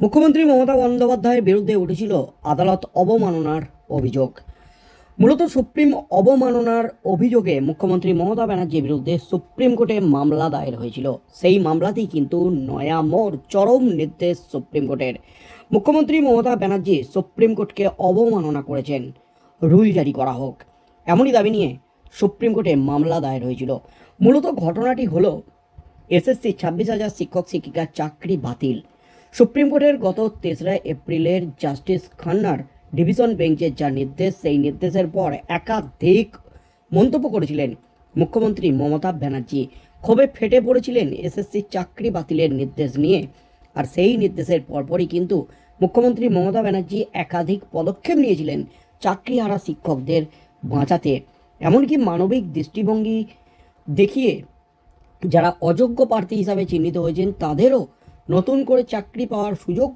মুখ্যমন্ত্রী মমতা বন্দ্যোপাধ্যায়ের বিরুদ্ধে উঠেছিল আদালত অবমাননার অভিযোগ। মূলত সুপ্রিম অবমাননার অভিযোগে মুখ্যমন্ত্রী মমতা ব্যানার্জির বিরুদ্ধে সুপ্রিম কোর্টে মামলা দায়ের হয়েছিল। সেই মামলাতেই কিন্তু নয়া মোড়, চরম নির্দেশ সুপ্রিম কোর্টের। মুখ্যমন্ত্রী মমতা ব্যানার্জি সুপ্রিম কোর্টকে অবমাননা করেছেন। রুল জারি করা হোক। এমনই দাবি নিয়ে সুপ্রিম কোর্টে মামলা দায়ের হয়েছিল। মূলত ঘটনাটি হলো, এসএসসি ছাব্বিশ হাজার শিক্ষক শিক্ষিকার চাকরি বাতিল। সুপ্রিম কোর্টের গত তেসরা এপ্রিলের জাস্টিস খান্নার ডিভিশন বেঞ্চের যা নির্দেশ, সেই নির্দেশের পর একাধিক মন্তব্য করেছিলেন মুখ্যমন্ত্রী মমতা ব্যানার্জি। ক্ষোভে ফেটে পড়েছিলেন এসএসসি চাকরি বাতিলের নির্দেশ নিয়ে। আর সেই নির্দেশের পরপরই কিন্তু মুখ্যমন্ত্রী মমতা ব্যানার্জি একাধিক পদক্ষেপ নিয়েছিলেন চাকরিহারা শিক্ষকদের বাঁচাতে। এমনকি মানবিক দৃষ্টিভঙ্গি দেখিয়ে যারা অযোগ্য প্রার্থী হিসাবে চিহ্নিত হয়েছেন, তাদেরও নতুন করে চাকরি পাওয়ার সুযোগ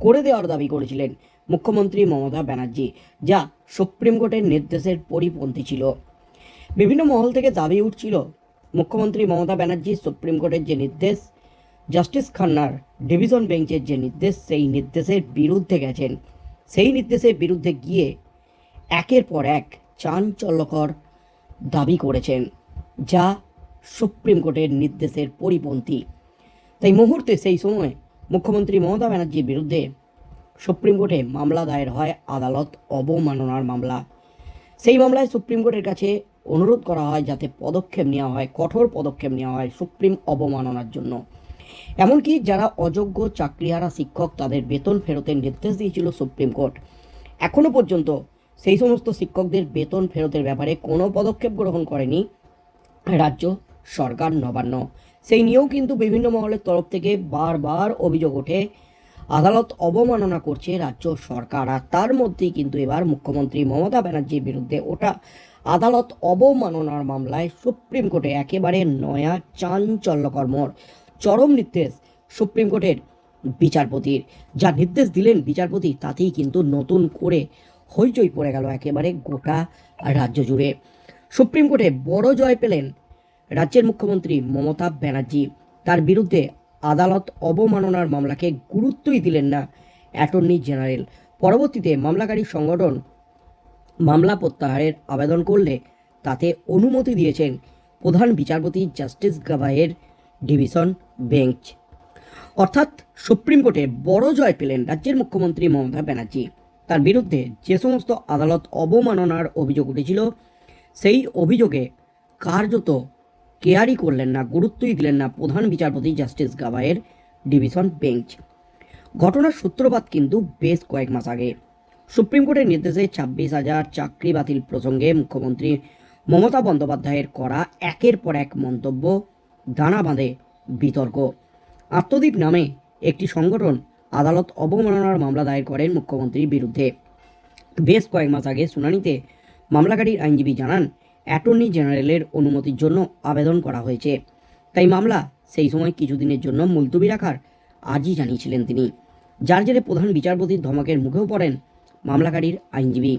করে দেওয়ার দাবি করেছিলেন মুখ্যমন্ত্রী মমতা ব্যানার্জি, যা সুপ্রিম কোর্টের নির্দেশের পরিপন্থী ছিল। বিভিন্ন মহল থেকে দাবি উঠছিল, মুখ্যমন্ত্রী মমতা ব্যানার্জি সুপ্রিম কোর্টের যে নির্দেশ, জাস্টিস খান্নার ডিভিশন বেঞ্চের যে নির্দেশ, সেই নির্দেশের বিরুদ্ধে গেছেন। সেই নির্দেশের বিরুদ্ধে গিয়ে একের পর এক চাঞ্চল্যকর দাবি করেছেন, যা সুপ্রিম কোর্টের নির্দেশের পরিপন্থী। তাই মুহূর্তে সেই সময় মুখ্যমন্ত্রী মমতা ব্যানার্জির বিরুদ্ধে সুপ্রিম কোর্টে মামলা দায়ের হয় আদালত অবমাননার মামলা। সেই মামলায় সুপ্রিম কোর্টের কাছে অনুরোধ করা হয় যাতে পদক্ষেপ নেওয়া হয়, কঠোর পদক্ষেপ নেওয়া হয় সুপ্রিম অবমাননার জন্য। এমনকি যারা অযোগ্য চাকরিহারা শিক্ষক তাদের বেতন ফেরতের নির্দেশ দিয়েছিল সুপ্রিম কোর্ট। এখনও পর্যন্ত সেই সমস্ত শিক্ষকদের বেতন ফেরতের ব্যাপারে কোনো পদক্ষেপ গ্রহণ করেনি রাজ্য সরকার নবান্ন। সেই নিয়েও কিন্তু বিভিন্ন মহলের তরফ থেকে বারবার অভিযোগ ওঠে। আদালত অবমাননা করছে রাজ্য সরকার আর তার মধ্যেই কিন্তু এবার মুখ্যমন্ত্রী মমতা ব্যানার্জির বিরুদ্ধে ওটা আদালত অবমাননার মামলায় সুপ্রিম কোর্টে একেবারে নয়া চাঞ্চল্যকর চরম নির্দেশ সুপ্রিম কোর্টের বিচারপতির। যা নির্দেশ দিলেন বিচারপতি, তাতেই কিন্তু নতুন করে হইচই পড়ে গেল একেবারে গোটা রাজ্য জুড়ে। সুপ্রিম কোর্টে বড় জয় পেলেন রাজ্যের মুখ্যমন্ত্রী মমতা ব্যানার্জি তার বিরুদ্ধে আদালত অবমাননার মামলাকে গুরুত্বই দিলেন না অ্যাটর্নি জেনারেল। পরবর্তীতে মামলাকারী সংগঠন মামলা প্রত্যাহারের আবেদন করলে তাতে অনুমতি দিয়েছেন প্রধান বিচারপতি জাস্টিস গাভাইয়ের ডিভিশন বেঞ্চ। অর্থাৎ সুপ্রিম কোর্টে বড় জয় পেলেন রাজ্যের মুখ্যমন্ত্রী মমতা ব্যানার্জি। তার বিরুদ্ধে যে সমস্ত আদালত অবমাননার অভিযোগ উঠেছিল, সেই অভিযোগে কার্যত কেয়ারই করলেন না, গুরুত্বই দিলেন না প্রধান বিচারপতি জাস্টিস গাভাইয়ের ডিভিশন বেঞ্চ। ঘটনার সূত্রপাত কিন্তু বেশ কয়েক মাস আগে। সুপ্রিম কোর্টের নির্দেশে ছাব্বিশ হাজার চাকরি বাতিল প্রসঙ্গে মুখ্যমন্ত্রী মমতা বন্দ্যোপাধ্যায়ের করা একের পর এক মন্তব্য দানা বাঁধে বিতর্ক। আত্মদ্বীপ নামে একটি সংগঠন আদালত অবমাননার মামলা দায়ের করেন মুখ্যমন্ত্রীর বিরুদ্ধে। বেশ কয়েক মাস আগে শুনানিতে মামলাকারীর আইনজীবী জানান অ্যাটর্নি জেনারেলের অনুমতির জন্য আবেদন করা হয়েছে। তাই মামলা সেই সময় কিছুদিনের জন্য মুলতবি রাখার আজই জানিয়েছিলেন তিনি। যার জেরে প্রধান বিচারপতির ধমকের মুখেও পড়েন মামলাকারীর আইনজীবী।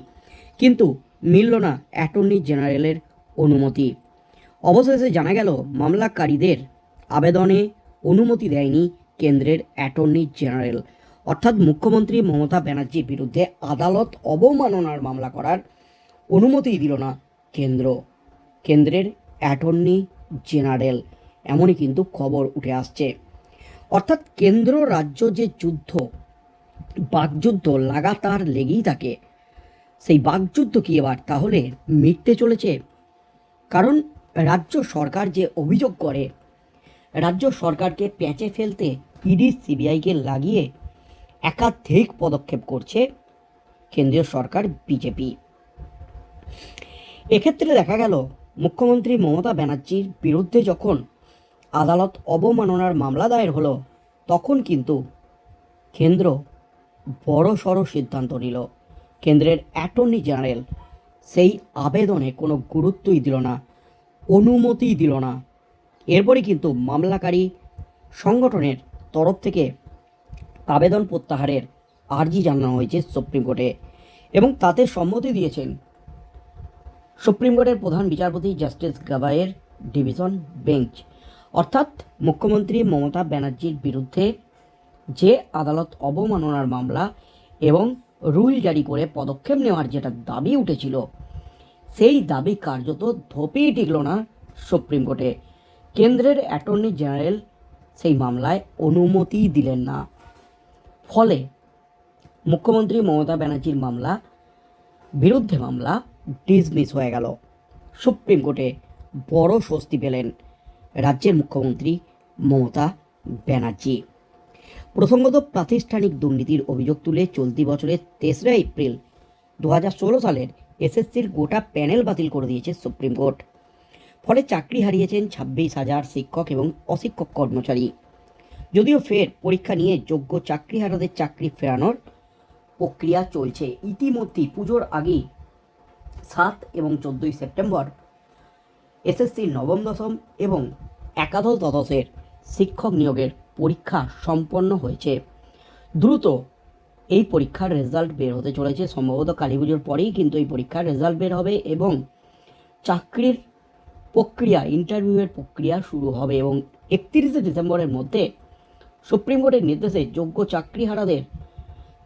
কিন্তু মিলল না অ্যাটর্নি জেনারেলের অনুমতি। অবশেষে জানা গেল, মামলাকারীদের আবেদনে অনুমতি দেয়নি কেন্দ্রের অ্যাটর্নি জেনারেল। অর্থাৎ মুখ্যমন্ত্রী মমতা ব্যানার্জির বিরুদ্ধে আদালত অবমাননার মামলা করার অনুমতিই দিল না কেন্দ্র। কেন্দ্রের অ্যাটর্নি জেনারেল। এমনই কিন্তু খবর উঠে আসছে। অর্থাৎ কেন্দ্র রাজ্য যে যুদ্ধ, বাকযুদ্ধ লাগাতার লেগেই থাকে। সেই বাকযুদ্ধ কি এবার? তাহলে মিটতে চলেছে। কারণ রাজ্য সরকার যে অভিযোগ করে, রাজ্য সরকারকে প্যাঁচে ফেলতে ইডি সিবিআইকে লাগিয়ে একাধিক পদক্ষেপ করছে কেন্দ্রীয় সরকার বিজেপি। এক্ষেত্রে দেখা গেল, মুখ্যমন্ত্রী মমতা ব্যানার্জির বিরুদ্ধে যখন আদালত অবমাননার মামলা দায়ের হলো, তখন কিন্তু কেন্দ্র বড় সড় সিদ্ধান্ত নিল। কেন্দ্রের অ্যাটর্নি জেনারেল সেই আবেদনে কোনো গুরুত্বই দিল না, অনুমতিই দিল না। এরপরই কিন্তু মামলাকারী সংগঠনের তরফ থেকে আবেদন প্রত্যাহারের আর্জি জানানো হয়েছে সুপ্রিম কোর্টে এবং তাতে সম্মতি দিয়েছেন সুপ্রিম কোর্টের প্রধান বিচারপতি জাস্টিস গাভাইয়ের ডিভিশন বেঞ্চ। অর্থাৎ মুখ্যমন্ত্রী মমতা ব্যানার্জির বিরুদ্ধে যে আদালত অবমাননার মামলা এবং রুল জারি করে পদক্ষেপ নেওয়ার যেটা দাবি উঠেছিল, সেই দাবি কার্যত ধোপেই টিকল না সুপ্রিম কোর্টে। কেন্দ্রের অ্যাটর্নি জেনারেল সেই মামলায় অনুমতি দিলেন না। ফলে মুখ্যমন্ত্রী মমতা ব্যানার্জির মামলা, বিরুদ্ধে মামলা ডিসমিস হয়ে গেল। সুপ্রিম কোর্টে বড় স্বস্তি পেলেন রাজ্যের মুখ্যমন্ত্রী মমতা ব্যানার্জি। প্রসঙ্গত প্রাতিষ্ঠানিক দুর্নীতির অভিযোগ তুলে চলতি বছরের তেসরা এপ্রিল দু হাজার ষোলো সালের এসএসসির গোটা প্যানেল বাতিল করে দিয়েছে সুপ্রিম কোর্ট। ফলে চাকরি হারিয়েছেন ছাব্বিশ হাজার শিক্ষক এবং অশিক্ষক কর্মচারী। যদিও ফের পরীক্ষা নিয়ে যোগ্য চাকরিহারাদের চাকরি ফেরানোর প্রক্রিয়া চলছে। ইতিমধ্যেই পুজোর আগেই সাত এবং চোদ্দোই সেপ্টেম্বর এসএসসি নবম দশম এবং একাদশ দ্বাদশের শিক্ষক নিয়োগের পরীক্ষা সম্পন্ন হয়েছে। দ্রুত এই পরীক্ষার রেজাল্ট বের হতে চলেছে। সম্ভবত কালী পুজোর পরেই কিন্তু এই পরীক্ষার রেজাল্ট বের হবে এবং চাকরির প্রক্রিয়া ইন্টারভিউয়ের প্রক্রিয়া শুরু হবে এবং একত্রিশে ডিসেম্বরের মধ্যে সুপ্রিম কোর্টের নির্দেশে যোগ্য চাকরিহারাদের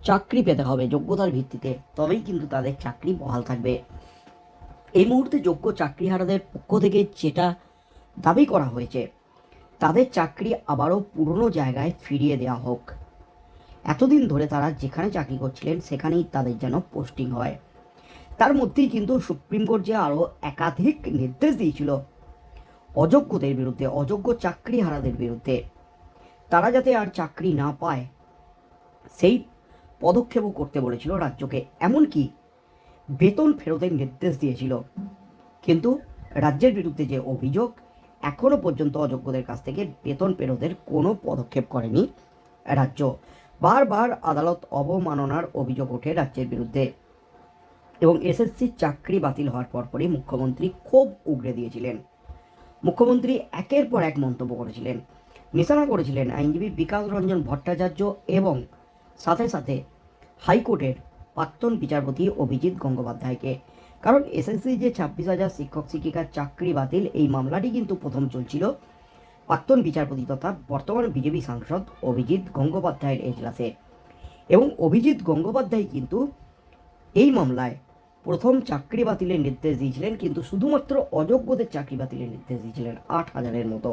চাকরি পেতে হবে যোগ্যতার ভিত্তিতে। তবেই কিন্তু তাদের চাকরি বহাল থাকবে। এই মুহূর্তে যোগ্য চাকরিহারাদের পক্ষ থেকে যেটা দাবি করা হয়েছে, তাদের চাকরি আবারও পুরনো জায়গায় ফিরিয়ে দেওয়া হোক। এতদিন ধরে তারা যেখানে চাকরি করছিলেন, সেখানেই তাদের যেন পোস্টিং হয়। তার মধ্যেই কিন্তু সুপ্রিম কোর্ট যে আরও একাধিক নির্দেশ দিয়েছিল, অযোগ্যদের বিরুদ্ধে, অযোগ্য চাকরিহারাদের বিরুদ্ধে, তারা যাতে আর চাকরি না পায়, সেই পদক্ষেপও করতে বলেছিল রাজ্যকে। এমনকি বেতন ফেরতের নির্দেশ দিয়েছিল। কিন্তু রাজ্যের বিরুদ্ধে যে অভিযোগ এখনও পর্যন্ত অযোগ্যদের কাছ থেকে বেতন ফেরতের কোনো পদক্ষেপ করেনি রাজ্য। বারবার আদালত অবমাননার অভিযোগ ওঠে রাজ্যের বিরুদ্ধে। এবং এসএসসির চাকরি বাতিল হওয়ার পরপরই মুখ্যমন্ত্রী ক্ষোভ উগড়ে দিয়েছিলেন। মুখ্যমন্ত্রী একের পর এক মন্তব্য করেছিলেন। নিশানা করেছিলেন আইনজীবী বিকাশ রঞ্জন ভট্টাচার্য এবং সাথে সাথে হাইকোর্টের প্রাক্তন বিচারপতি অভিজিৎ গঙ্গোপাধ্যায়কে। কারণ এসএসসি যে ছাব্বিশ হাজার শিক্ষক, শিক্ষিকার চাকরি বাতিল, এই মামলাটি কিন্তু প্রথম চলছিল। প্রাক্তন বিচারপতি তথা বর্তমান বিজেপি সাংসদ অভিজিৎ গঙ্গোপাধ্যায়ের এজলাসে এবং অভিজিৎ গঙ্গোপাধ্যায় কিন্তু এই মামলায় প্রথম চাকরি বাতিলের নির্দেশ দিয়েছিলেন, কিন্তু শুধুমাত্র অযোগ্যদের চাকরি বাতিলের নির্দেশ দিয়েছিলেন আট হাজারের মতো।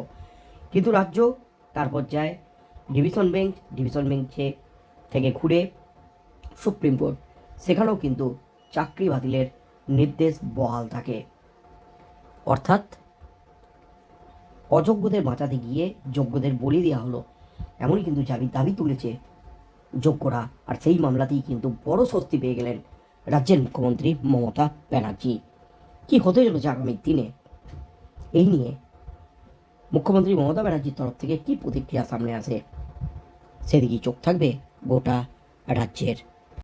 কিন্তু রাজ্য তারপর যায় ডিভিশন বেঞ্চ, ডিভিশন বেঞ্চে থেকে ঘুরে সুপ্রিম কোর্ট সেখানেও কিন্তু চাকরি বাতিলের নির্দেশ বহাল থাকে। অর্থাৎ অযোগ্যদের বাঁচাতে গিয়ে যোগ্যদের বলি দেওয়া হলো, এমনই কিন্তু দাবি দাবি তুলেছে যোগ্যরা। আর সেই মামলাতেই কিন্তু বড় স্বস্তি পেয়ে গেলেন রাজ্যের মুখ্যমন্ত্রী মমতা ব্যানার্জি। কি হতে চলেছে আগামী দিনে? এই নিয়ে মুখ্যমন্ত্রী মমতা ব্যানার্জির তরফ থেকে কি প্রতিক্রিয়া সামনে আসে? সেদিকেই চোখ থাকবে গোটা রাজ্যের